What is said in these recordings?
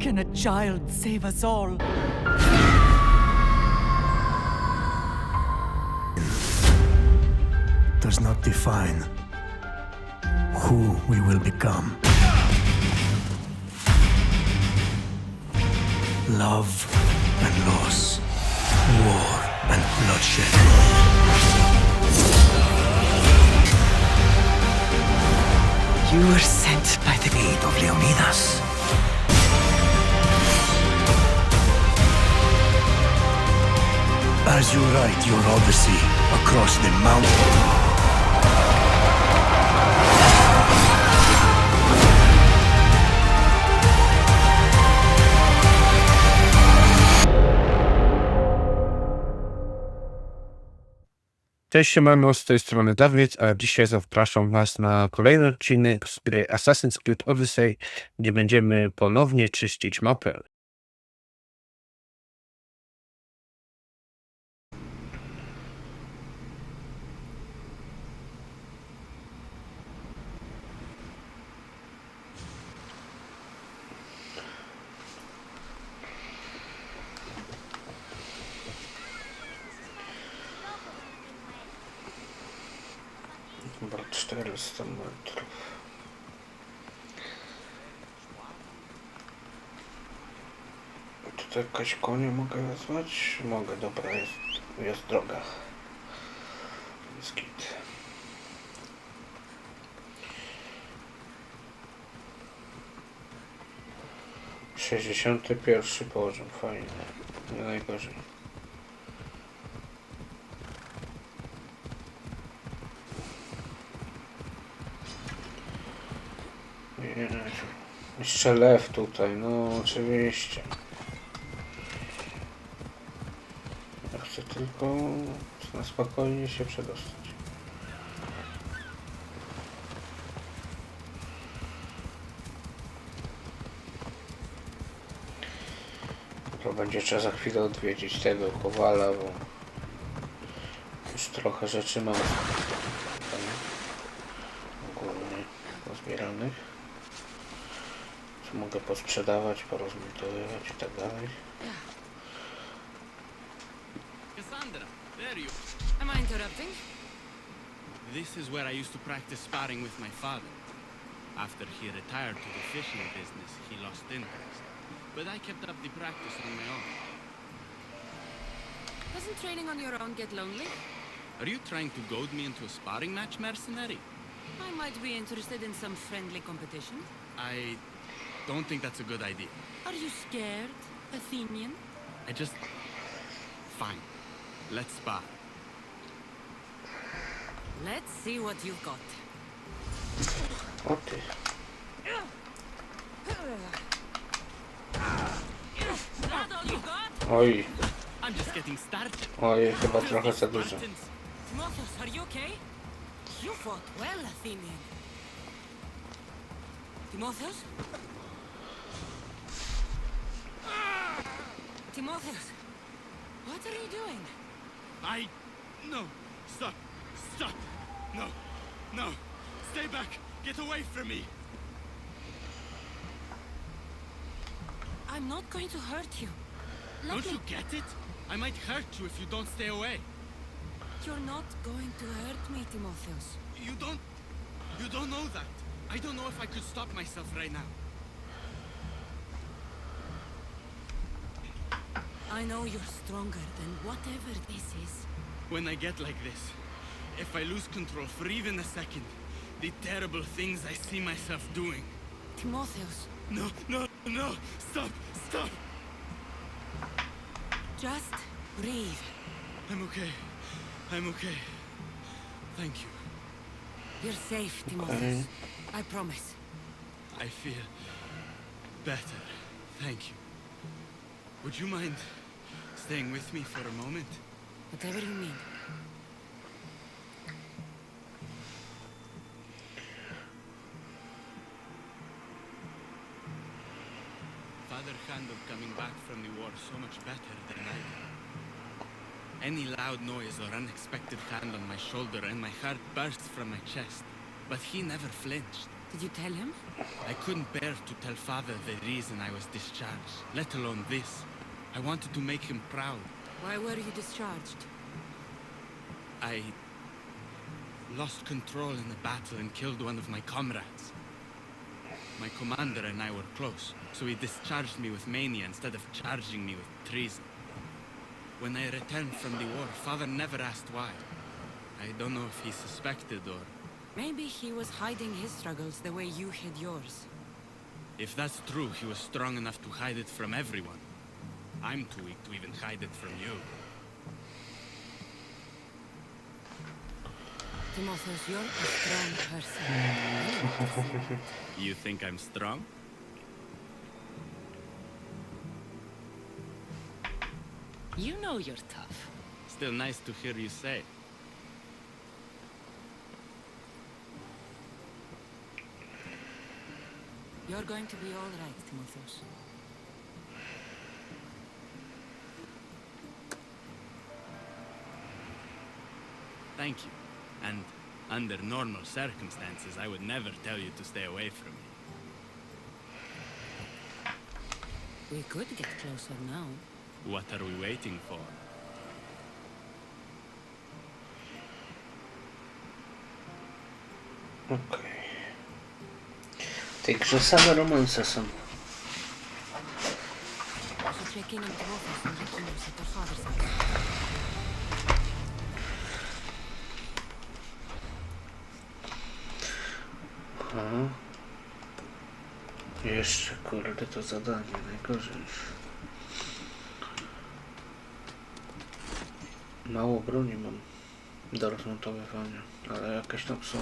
can a child save us all? does not define who we will become. Love and loss, war and bloodshed. You were sent by the Aid of Leonidas. As you write your odyssey across the mountain. Cześć, siemano, z tej strony Dawid, a dzisiaj zapraszam Was na kolejny odcinek z gry Assassin's Creed Odyssey, gdzie będziemy ponownie czyścić mapę. Chyba 400 metrów. Tutaj jakaś konie mogę wezwać? Mogę, dobra, jest, jest droga. Jest git. Sześćdziesiąty pierwszy poziom, fajnie, nie najgorzej. Nie, Jeszcze lew tutaj, no oczywiście. Ja chcę tylko na spokojnie się przedostać. To będzie trzeba za chwilę odwiedzić tego kowala, bo już trochę rzeczy mam Co mogę posprzedawać, porozmontowywać i tak dalej. Cassandra, there you. Am I interrupting? This is where I used to practice sparring with my father. After he retired to the fishing business, he lost interest. But I kept up the practice on my own. Doesn't training on your own get lonely? Are you trying to goad me into a sparring match, mercenary? I might be interested in some friendly competition. I don't think that's a good idea. Are you scared, Athenian? I just. Fine. Let's spar. Let's see what you've got. O ty. That all you got? Oj, I'm just getting started. oj, chyba trochę za dużo. Spartans. Timotheus, are you okay? You fought well, Athenian. Timotheus? Timotheus, what are you doing? I. No. Stop. Stop. No. No. Stay back. Get away from me. I'm not going to hurt you. Don't you get it? I might hurt you if you don't stay away. You're not going to hurt me, Timotheus. You don't. You don't know that. I don't know if I could stop myself right now. I know you're stronger than whatever this is. When I get like this, if I lose control for even a second, the terrible things I see myself doing. Timotheus, No, no, no! Stop! Stop! just breathe. I'm okay. I'm okay. Thank you. You're safe, Timotheus. I promise. I feel better. Thank you. Would you mind staying with me for a moment? Whatever you mean. Father handled coming back from the war so much better than I did. Any loud noise or unexpected hand on my shoulder and my heart burst from my chest. But he never flinched. Did you tell him? I couldn't bear to tell father the reason I was discharged, let alone this. I wanted to make him proud. Why were you discharged? I lost control in the battle and killed one of my comrades. My commander and I were close, so he discharged me with mania instead of charging me with treason. When I returned from the war, father never asked why. I don't know if he suspected or... Maybe he was hiding his struggles the way you hid yours. If that's true, he was strong enough to hide it from everyone. I'm too weak to even hide it from you. Timotheus, you're a strong person. I want to see it. You think I'm strong? You know you're tough. Still nice to hear you say. You're going to be all right, Timotheus. Thank you. And under normal circumstances, I would never tell you to stay away from me. We could get closer now. What are we waiting for? Okej. W tej grze same romanse są. Så check in on Timotheus kurde to zadanie najgorzej. Mało broni mam do rozmontowywania, ale jakieś tam są.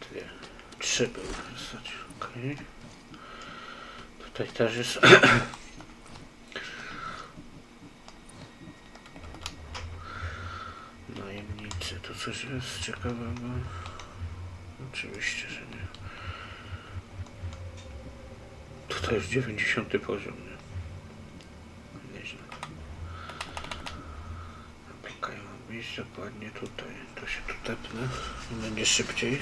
Dwie, trzy były w zasadzie, okej. Tutaj też jest Najemnicy, to coś jest ciekawego? Oczywiście, że nie. Tutaj już 90 poziom, nie? Nieźle. Mam iść dokładnie tutaj. To się tu tepnę. Będzie szybciej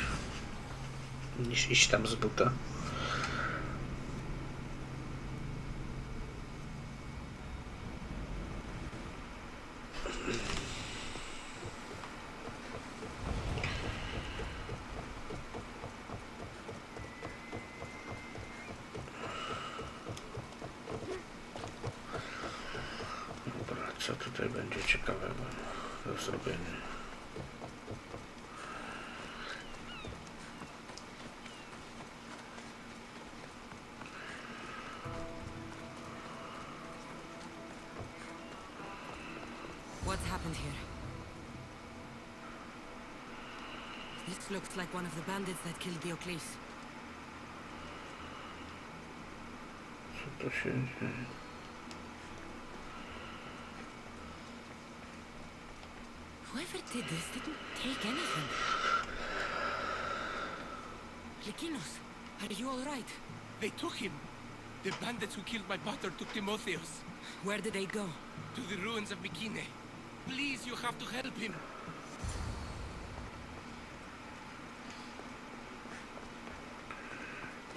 niż iść tam z buta. Dobra, co tutaj będzie ciekawego do zrobienia? What's happened here? This looks like one of the bandits that killed Diocles. Co tu się dzieje? Whoever did this didn't take anything. Likinos, are you all right? They took him. The bandits who killed my brother took Timotheus Where did they go? to the ruins of Bikine. Please, you have to help him.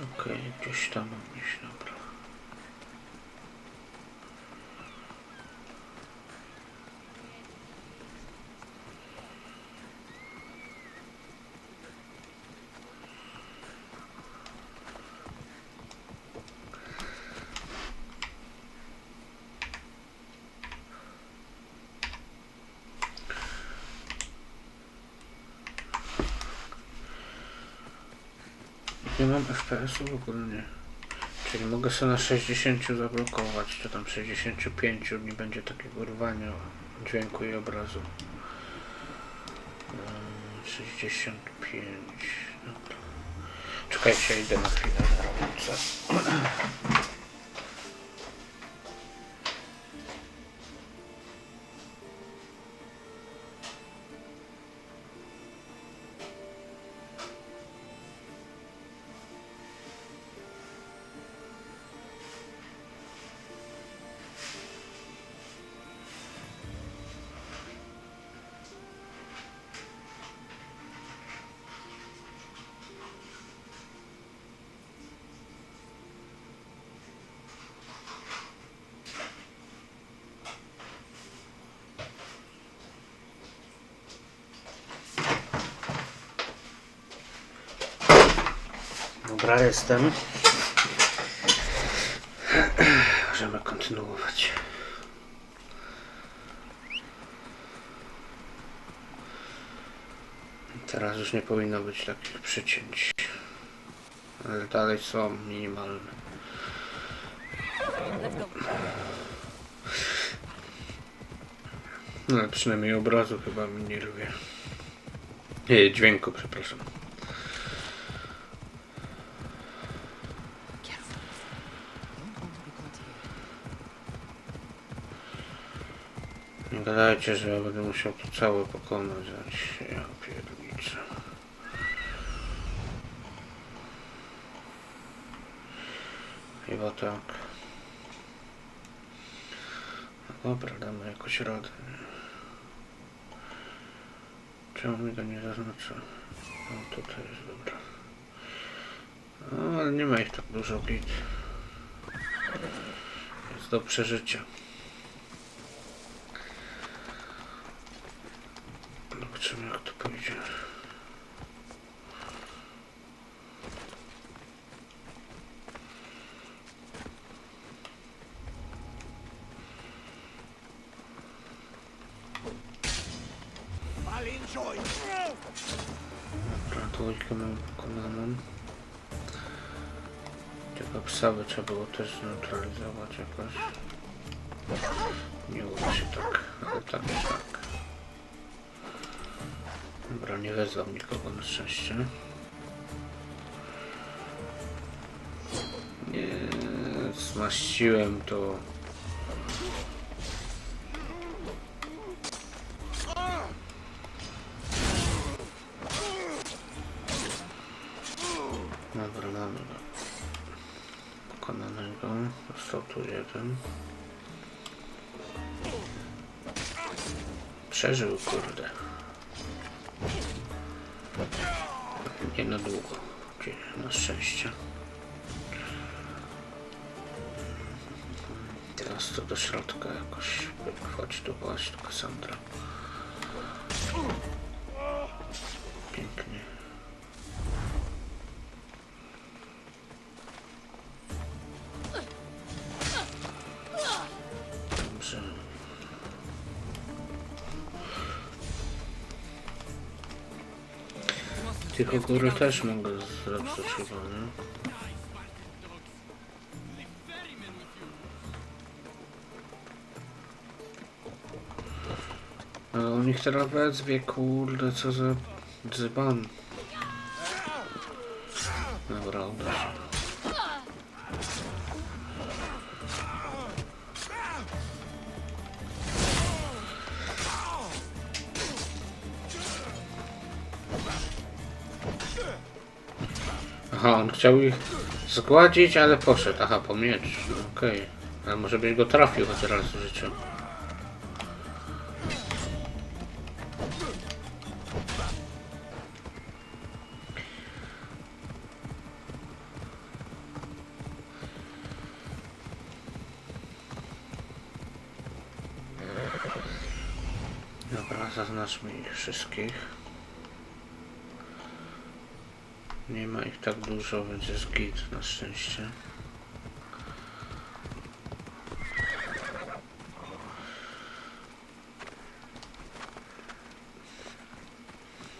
Okej, gdzieś tam mam Nie mam FPS-u w ogóle nie. Czyli mogę sobie na 60 zablokować, czy tam 65 nie będzie takiego rwania dźwięku i obrazu. Eee, 65. Dobra. Czekajcie, idę na chwilę na robotę. Jestem. Możemy kontynuować. Teraz już nie powinno być takich przycięć. Ale dalej są minimalne. No, przynajmniej obrazu chyba mi nie lubię. Nie, dźwięku, przepraszam. Careful. Don't want to be caught here. Nie gadajcie, że ja będę musiał to całe pokonać. ać. Ja pierniczę. Chyba tak. No dobra, damy jakoś radę. Czemu mi to nie zaznacza? No tutaj jest dobra. No, ale nie ma ich tak dużo git. Jest do przeżycia. Zobaczymy jak to pójdzie. Dobra, dwójkę mam pokonaną. Tylko psa by trzeba było też zneutralizować jakoś. Nie uda się tak, ale tak nie wezwał nikogo na szczęście. Nie, zmaściłem to. Dobra, go. Pokonanego. Został tu jeden. Przeżył, kurde. Na długo. Gdzie- Na szczęście. Teraz to do środka jakoś. Chodź tu, chodź tu, Cassandra. Pięknie. Tylko góry też mogę zlepszyć chyba, nie? Ale on teraz wezwie, kurde, co za dzban. Dobra, uda się. Aha, on chciał ich zgładzić, ale poszedł. Aha, po miecz. Okej. Ale może byś go trafił choć raz w życiu. Dobra, zaznaczmy ich wszystkich. Nie ma ich tak dużo, więc jest git na szczęście.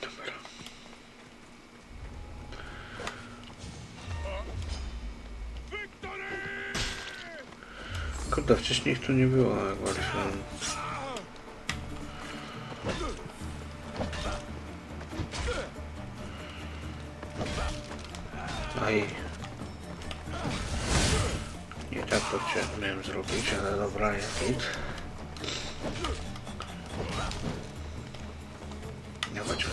Dobra. Kurde, wcześniej ich tu nie było, jak walczyłem. Dawać go.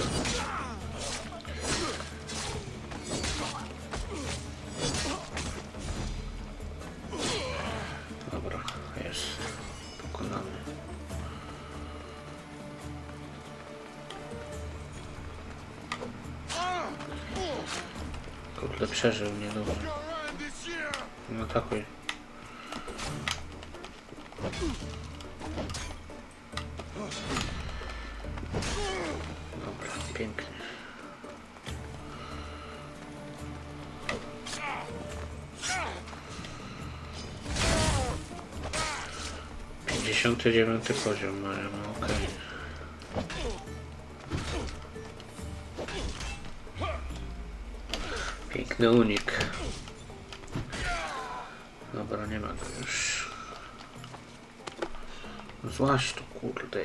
Dobra, jest. Pokonany. Kurde, przeżył niedobrze. No atakuj. 69 poziom mają, no okej. Piękny unik. Dobra, nie ma go już. No Złaś tu, kurde.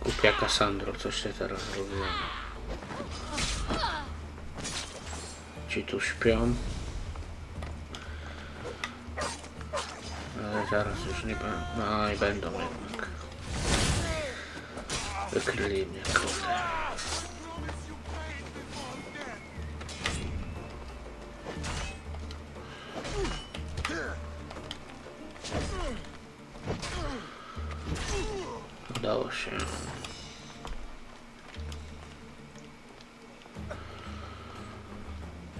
Kupia Cassandro, coś ty teraz zrobiłem. Ci tu śpią. Ale zaraz już nie będą. No i będą jednak. Wykryli mnie, kurde. Udało się.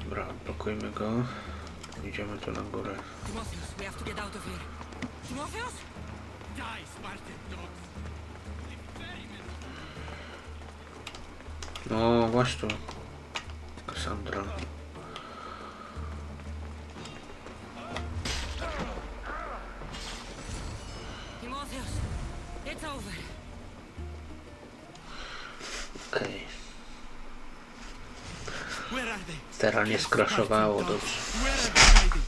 Dobra, blokujmy go. Idziemy tu na górę. Die, Spartan dogs! No właśnie. Cassandra. Timotheus, it's over. Okej. Where are they? Teraz nie skraszowało dobrze. Where are they hiding?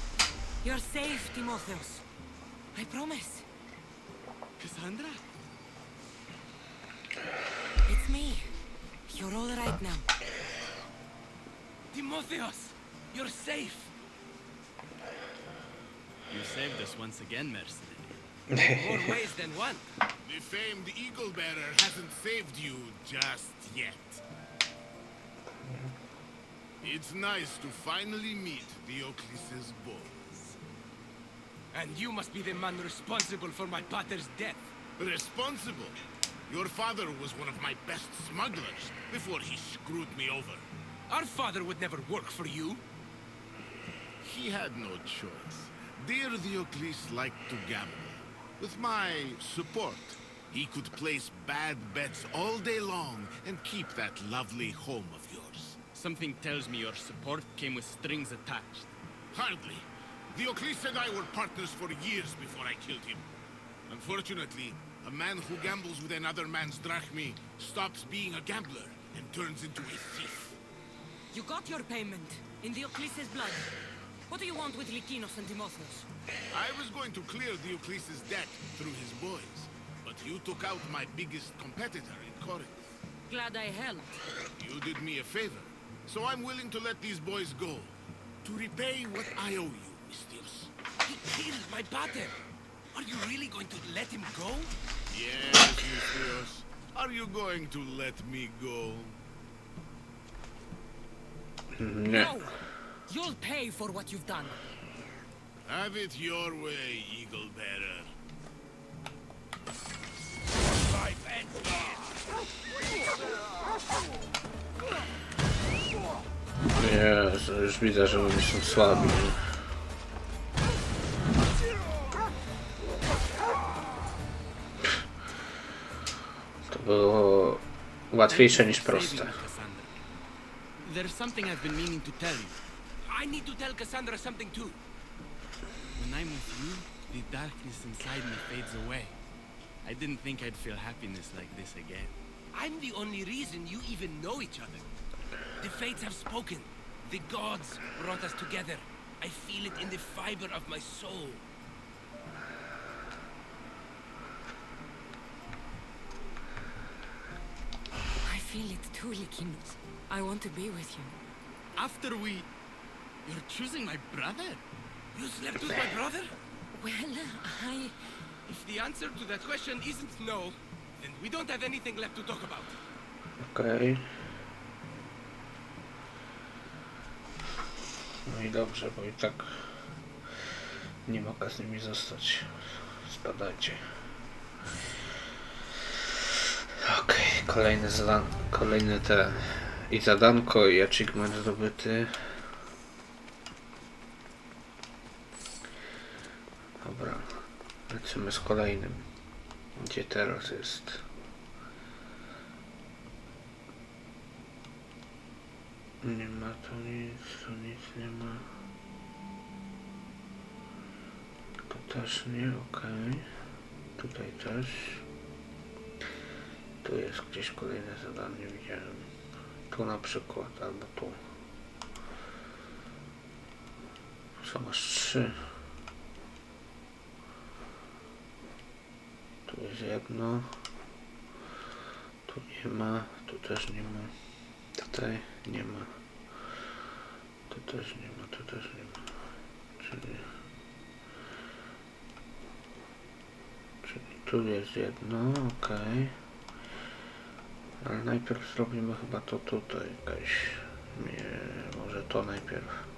You're safe, Timotheus. I promise. Cassandra? It's me. You're all right now. Timotheus, you're safe. You saved us once again, mercenary. More ways than one. The famed Eagle Bearer hasn't saved you just yet. It's nice to finally meet the Diocles' boys. And you must be the man responsible for my pater's death. Responsible. Your father was one of my best smugglers before he screwed me over. Our father would never work for you. He had no choice. Dear Diocles liked to gamble. With my support, he could place bad bets all day long and keep that lovely home of yours. Something tells me your support came with strings attached. Hardly. Diocles and I were partners for years before I killed him. Unfortunately, a man who gambles with another man's drachmi stops being a gambler and turns into a thief. You got your payment in Diocles' blood. What do you want with Lykinos and Timotheus? I was going to clear Diocles' debt through his boys, but you took out my biggest competitor in Corinth. Glad I helped. You did me a favor, so I'm willing to let these boys go. To repay what I owe you, Mistios. He killed my pater. Are you really going to let him go? Yes, Mistios. Are you going to let me go? Nie. No! You'll pay for what you've done. Have it your way, Eagle Bearer. Jezu, już widzę, że oni są słabi. Było łatwiejsze niż proste. There's something I've been meaning to tell you. I need to tell Cassandra something too. When I'm with you, the darkness inside me fades away. I didn't think I'd feel happiness like this again. I'm the only reason you even know each other. The fates have spoken. The gods brought us together. I feel it in the fiber of my soul. Feel it too, Lykinos. I want to be with you. After we... You're choosing my brother? You slept with my brother? Well, I... If the answer to that question isn't no, then we don't have anything left to talk about. Okej. No i dobrze, bo i tak nie mogę z nimi zostać. Spadajcie. Okej, kolejne zadan kolejne te i zadanko i achievement zdobyty. Dobra, lecimy z kolejnym. Gdzie teraz jest? Nie ma tu nic, tu nic nie ma. Tylko Też nie, okej. Tutaj też. Tu jest gdzieś kolejne zadanie, widziałem. Tu na przykład, albo tu. Są aż trzy. Tu jest jedno. Tu nie ma, tu też nie ma. Tutaj nie ma. Tu też nie ma, tu też nie ma. Czyli... Czyli tu jest jedno, ok. Ale najpierw zrobimy chyba to tutaj. Nie, może to najpierw.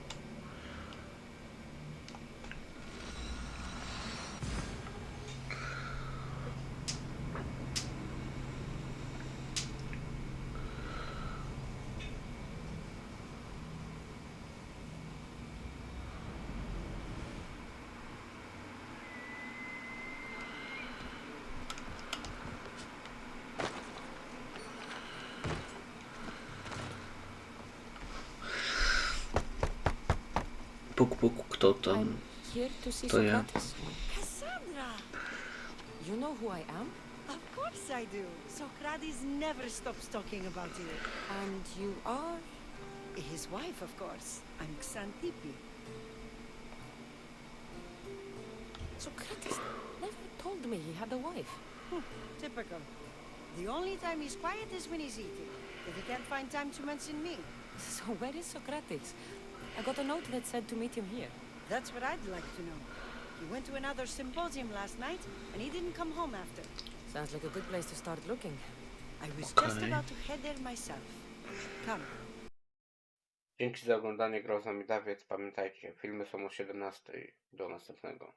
To see To ja. Socrates. Cassandra! You know who I am? Of course I do. Socrates never stops talking about you. And you are? His wife, of course. I'm Xantippe. Socrates never told me he had a wife. Hmm, typical. The only time he's quiet is when he's eating. If he can't find time to mention me. So where is Socrates? I got a note that said to meet him here. That's what I'd like to know. He went to another symposium last night, and he didn't come home after. Sounds like a good place to start looking. I was just Okay. about to head there myself. Come. Dzięki za oglądanie z nami Dawiec. Pamiętajcie, filmy są o 17. Do następnego.